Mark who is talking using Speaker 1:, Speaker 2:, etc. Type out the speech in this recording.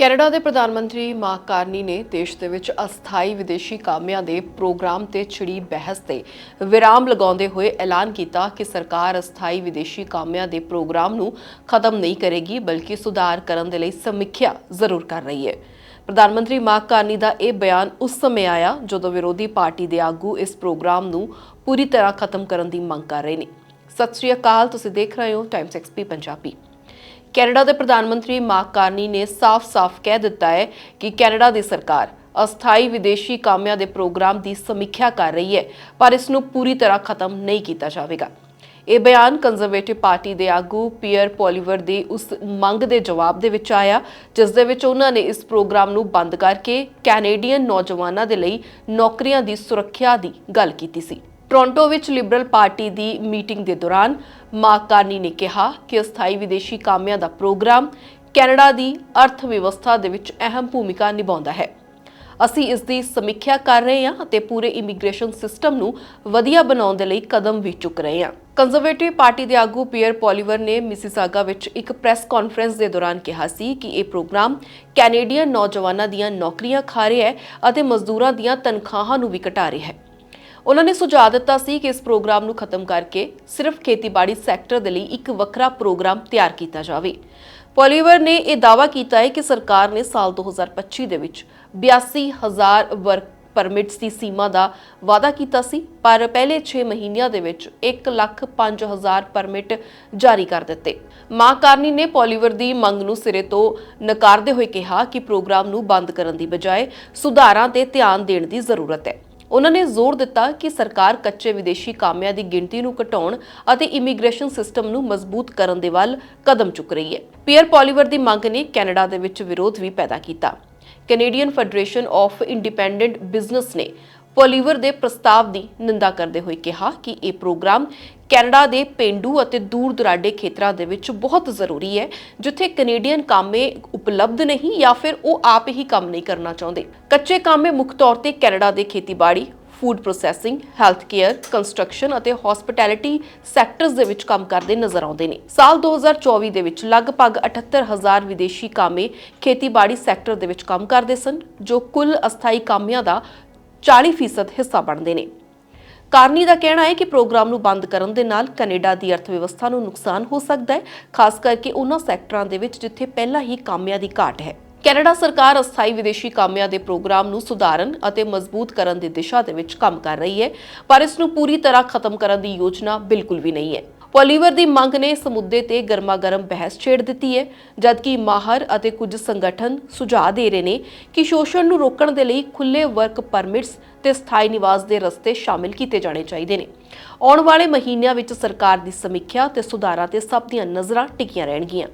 Speaker 1: Canada ਦੇ ਪ੍ਰਧਾਨ ਮੰਤਰੀ ਮਾਰਕ ਕਾਰਨੀ ਨੇ ਦੇਸ਼ ਦੇ ਵਿੱਚ ਅਸਥਾਈ ਵਿਦੇਸ਼ੀ ਕਾਮਿਆਂ ਦੇ ਪ੍ਰੋਗਰਾਮ ਤੇ ਛਿੜੀ ਬਹਿਸ ਤੇ ਵਿਰਾਮ ਲਗਾਉਂਦੇ ਹੋਏ ਐਲਾਨ ਕੀਤਾ ਕਿ ਸਰਕਾਰ ਅਸਥਾਈ ਵਿਦੇਸ਼ੀ ਕਾਮਿਆਂ ਦੇ ਪ੍ਰੋਗਰਾਮ ਨੂੰ ਖਤਮ ਨਹੀਂ ਕਰੇਗੀ, ਬਲਕਿ ਸੁਧਾਰ ਕਰਨ ਦੇ ਲਈ ਸਮੀਖਿਆ ਜ਼ਰੂਰ ਕਰ ਰਹੀ ਹੈ। ਪ੍ਰਧਾਨ ਮੰਤਰੀ ਮਾਰਕ ਕਾਰਨੀ ਦਾ ਇਹ ਬਿਆਨ ਉਸ ਸਮੇਂ ਆਇਆ ਜਦੋਂ ਵਿਰੋਧੀ ਪਾਰਟੀ ਦੇ ਆਗੂ ਇਸ ਪ੍ਰੋਗਰਾਮ ਨੂੰ ਪੂਰੀ ਤਰ੍ਹਾਂ ਖਤਮ ਕਰਨ ਦੀ ਮੰਗ ਕਰ ਰਹੇ ਨੇ। ਸਤਿ ਸ਼੍ਰੀ ਅਕਾਲ, ਤੁਸੀਂ ਦੇਖ ਰਹੇ ਹੋ ਟਾਈਮਸ ਐਕਸਪੀ ਪੰਜਾਬੀ। ਕੈਨੇਡਾ ਦੇ ਪ੍ਰਧਾਨ ਮੰਤਰੀ ਮਾਰਕ ਕਾਰਨੀ ਨੇ ਸਾਫ਼-ਸਾਫ਼ ਕਹਿ ਦਿੱਤਾ ਹੈ ਕਿ ਕੈਨੇਡਾ ਦੀ ਸਰਕਾਰ ਅਸਥਾਈ ਵਿਦੇਸ਼ੀ ਕਾਮਿਆਂ ਦੇ ਪ੍ਰੋਗਰਾਮ ਦੀ ਸਮੀਖਿਆ ਕਰ ਰਹੀ ਹੈ, ਪਰ ਇਸ ਨੂੰ ਪੂਰੀ ਤਰ੍ਹਾਂ ਖਤਮ ਨਹੀਂ ਕੀਤਾ ਜਾਵੇਗਾ। ਇਹ ਬਿਆਨ ਕੰਜ਼ਰਵੇਟਿਵ ਪਾਰਟੀ ਦੇ ਆਗੂ ਪੀਅਰ ਪੋਲੀਵਰ ਦੀ ਉਸ ਮੰਗ ਦੇ ਜਵਾਬ ਦੇ ਵਿੱਚ ਆਇਆ, ਜਿਸ ਦੇ ਵਿੱਚ ਉਹਨਾਂ ਨੇ ਇਸ ਪ੍ਰੋਗਰਾਮ ਨੂੰ ਬੰਦ ਕਰਕੇ ਕੈਨੇਡੀਅਨ ਨੌਜਵਾਨਾਂ ਦੇ ਲਈ ਨੌਕਰੀਆਂ ਦੀ ਸੁਰੱਖਿਆ ਦੀ ਗੱਲ ਕੀਤੀ ਸੀ। ਟੋਰਾਂਟੋ ਵਿੱਚ ਲਿਬਰਲ ਪਾਰਟੀ ਦੀ ਮੀਟਿੰਗ ਦੇ ਦੌਰਾਨ ਮਾਰਕ ਕਾਰਨੀ ਨੇ ਕਿਹਾ ਕਿ ਅਸਥਾਈ ਵਿਦੇਸ਼ੀ ਕਾਮਿਆਂ ਦਾ ਪ੍ਰੋਗਰਾਮ ਕੈਨੇਡਾ ਦੀ ਅਰਥ ਵਿਵਸਥਾ ਦੇ ਵਿੱਚ ਅਹਿਮ ਭੂਮਿਕਾ ਨਿਭਾਉਂਦਾ ਹੈ। ਅਸੀਂ ਇਸ ਦੀ ਸਮੀਖਿਆ ਕਰ ਰਹੇ ਹਾਂ ਅਤੇ ਪੂਰੇ ਇਮੀਗ੍ਰੇਸ਼ਨ ਸਿਸਟਮ ਨੂੰ ਵਧੀਆ ਬਣਾਉਣ ਦੇ ਲਈ ਕਦਮ ਵੀ ਚੁੱਕ ਰਹੇ ਹਾਂ। ਕੰਜ਼ਰਵੇਟਿਵ ਪਾਰਟੀ ਦੇ ਆਗੂ ਪੀਅਰ ਪੋਲੀਵਰ ਨੇ ਮਿਸਿਸਾਗਾ ਵਿੱਚ ਇੱਕ ਪ੍ਰੈਸ ਕਾਨਫਰੰਸ ਦੇ ਦੌਰਾਨ ਕਿਹਾ ਸੀ ਕਿ ਇਹ ਪ੍ਰੋਗਰਾਮ ਕੈਨੇਡੀਅਨ ਨੌਜਵਾਨਾਂ ਦੀਆਂ ਨੌਕਰੀਆਂ ਖਾ ਰਿਹਾ ਹੈ ਅਤੇ ਮਜ਼ਦੂਰਾਂ ਦੀਆਂ ਤਨਖਾਹਾਂ ਨੂੰ ਵੀ ਘਟਾ ਰਿਹਾ ਹੈ। ਉਹਨਾਂ ਨੇ ਸੁਝਾਅ ਦਿੱਤਾ ਸੀ ਕਿ ਇਸ ਪ੍ਰੋਗਰਾਮ ਨੂੰ ਖਤਮ ਕਰਕੇ ਸਿਰਫ ਖੇਤੀਬਾੜੀ ਸੈਕਟਰ ਦੇ ਲਈ ਇੱਕ ਵੱਖਰਾ ਪ੍ਰੋਗਰਾਮ ਤਿਆਰ ਕੀਤਾ ਜਾਵੇ। ਪੋਲੀਵਰ ਨੇ ਇਹ ਦਾਅਵਾ ਕੀਤਾ ਹੈ ਕਿ ਸਰਕਾਰ ਨੇ ਸਾਲ 2025 ਦੇ ਵਿੱਚ 82000 ਵਰਕ ਪਰਮਿਟਸ ਦੀ ਸੀਮਾ ਦਾ ਵਾਅਦਾ ਕੀਤਾ ਸੀ, ਪਰ ਪਹਿਲੇ 6 ਮਹੀਨਿਆਂ ਦੇ ਵਿੱਚ 105000 ਪਰਮਿਟ ਜਾਰੀ ਕਰ ਦਿੱਤੇ। ਮਾਂ ਕਾਰਨੀ ਨੇ ਪੋਲੀਵਰ ਦੀ ਮੰਗ ਨੂੰ ਸਿਰੇ ਤੋਂ ਨਕਾਰਦੇ ਹੋਏ ਕਿਹਾ ਕਿ ਪ੍ਰੋਗਰਾਮ ਨੂੰ ਬੰਦ ਕਰਨ ਦੀ ਬਜਾਏ ਸੁਧਾਰਾਂ ਤੇ ਧਿਆਨ ਦੇਣ ਦੀ ਜ਼ਰੂਰਤ ਹੈ। ਉਹਨਾਂ ਨੇ ਜ਼ੋਰ ਦਿੱਤਾ ਕਿ ਸਰਕਾਰ ਕੱਚੇ ਵਿਦੇਸ਼ੀ ਕਾਮਿਆਂ ਦੀ ਗਿਣਤੀ ਨੂੰ ਘਟਾਉਣ ਅਤੇ ਇਮੀਗ੍ਰੇਸ਼ਨ ਸਿਸਟਮ ਨੂੰ ਮਜ਼ਬੂਤ ਕਰਨ ਦੇ ਵੱਲ ਕਦਮ ਚੁੱਕ ਰਹੀ ਹੈ। ਪੀਅਰ ਪੋਲੀਵਰ ਦੀ ਮੰਗ ਨੇ ਕੈਨੇਡਾ ਦੇ ਵਿੱਚ ਵਿਰੋਧ ਵੀ ਪੈਦਾ ਕੀਤਾ। Canadian federation of independent business ਨੇ ਪੋਲੀਵਰ ਦੇ ਪ੍ਰਸਤਾਵ ਦੀ ਨਿੰਦਾ ਕਰਦੇ ਹੋਏ ਕਿਹਾ ਕਿ ਇਹ ਪ੍ਰੋਗਰਾਮ ਕੈਨੇਡਾ ਦੇ ਪਿੰਡੂ ਅਤੇ ਦੂਰ ਦੁਰਾਡੇ ਖੇਤਰਾਂ ਦੇ ਵਿੱਚ ਬਹੁਤ ਜ਼ਰੂਰੀ ਹੈ, ਜਿੱਥੇ ਕੈਨੇਡੀਅਨ ਕਾਮੇ ਉਪਲਬਧ ਨਹੀਂ ਜਾਂ ਫਿਰ ਉਹ ਆਪ ਹੀ ਕੰਮ ਨਹੀਂ ਕਰਨਾ ਚਾਹੁੰਦੇ। ਕੱਚੇ ਕਾਮੇ ਮੁੱਖ ਤੌਰ ਤੇ ਕੈਨੇਡਾ ਦੇ ਖੇਤੀਬਾੜੀ food processing health care construction ਅਤੇ ਹਸਪਿਟੈਲਿਟੀ ਸੈਕਟਰਸ ਦੇ ਵਿੱਚ ਕੰਮ ਕਰਦੇ ਨਜ਼ਰ ਆਉਂਦੇ ਨੇ। ਸਾਲ 2024 ਦੇ ਵਿੱਚ ਲਗਭਗ 78000 ਵਿਦੇਸ਼ੀ ਕਾਮੇ ਖੇਤੀਬਾੜੀ ਸੈਕਟਰ ਦੇ ਵਿੱਚ ਕੰਮ ਕਰਦੇ ਸਨ, ਜੋ ਕੁੱਲ ਅਸਥਾਈ ਕਾਮਿਆਂ ਦਾ 40% ਹਿੱਸਾ ਬਣਦੇ ਨੇ। ਕਾਰਨੀ ਦਾ ਕਹਿਣਾ ਹੈ ਕਿ ਪ੍ਰੋਗਰਾਮ ਨੂੰ ਬੰਦ ਕਰਨ ਦੇ ਨਾਲ ਕੈਨੇਡਾ ਦੀ ਅਰਥਵਿਵਸਥਾ ਨੂੰ ਨੁਕਸਾਨ ਹੋ ਸਕਦਾ ਹੈ, ਖਾਸ ਕਰਕੇ ਉਹਨਾਂ ਸੈਕਟਰਾਂ ਦੇ ਵਿੱਚ ਜਿੱਥੇ ਪਹਿਲਾਂ ਹੀ ਕਾਮਿਆਂ ਦੀ ਘਾਟ ਹੈ। ਕੈਨੇਡਾ ਸਰਕਾਰ ਅਸਥਾਈ ਵਿਦੇਸ਼ੀ ਕਾਮਿਆਂ ਦੇ ਪ੍ਰੋਗਰਾਮ ਨੂੰ ਸੁਧਾਰਨ ਅਤੇ ਮਜ਼ਬੂਤ ਕਰਨ ਦੀ ਦਿਸ਼ਾ ਦੇ ਵਿੱਚ ਕੰਮ ਕਰ ਰਹੀ ਹੈ, ਪਰ ਇਸ ਨੂੰ ਪੂਰੀ ਤਰ੍ਹਾਂ ਖਤਮ ਕਰਨ ਦੀ ਯੋਜਨਾ ਬਿਲਕੁਲ ਵੀ ਨਹੀਂ ਹੈ। ਪੋਲੀਵਰ ਦੀ ਮੰਗ ਨੇ ਇਸ ਮੁੱਦੇ ਤੇ ਗਰਮਾਗਰਮ ਬਹਿਸ ਛੇੜ ਦਿੱਤੀ ਹੈ, ਜਦਕਿ ਮਾਹਰ ਅਤੇ ਕੁਝ ਸੰਗਠਨ ਸੁਝਾਅ ਦੇ ਰਹੇ ਨੇ ਕਿ ਸ਼ੋਸ਼ਣ ਨੂੰ ਰੋਕਣ ਦੇ ਲਈ ਖੁੱਲੇ ਵਰਕ ਪਰਮਿਟਸ ਤੇ ਸਥਾਈ ਨਿਵਾਸ ਦੇ ਰਸਤੇ ਸ਼ਾਮਿਲ ਕੀਤੇ ਜਾਣੇ ਚਾਹੀਦੇ ਨੇ। ਆਉਣ ਵਾਲੇ ਮਹੀਨਿਆਂ ਵਿੱਚ ਸਰਕਾਰ ਦੀ ਸਮੀਖਿਆ ਤੇ ਸੁਧਾਰਾਂ ਤੇ ਸਭ ਦੀਆਂ ਨਜ਼ਰਾਂ ਟਿਕੀਆਂ ਰਹਿਣਗੀਆਂ।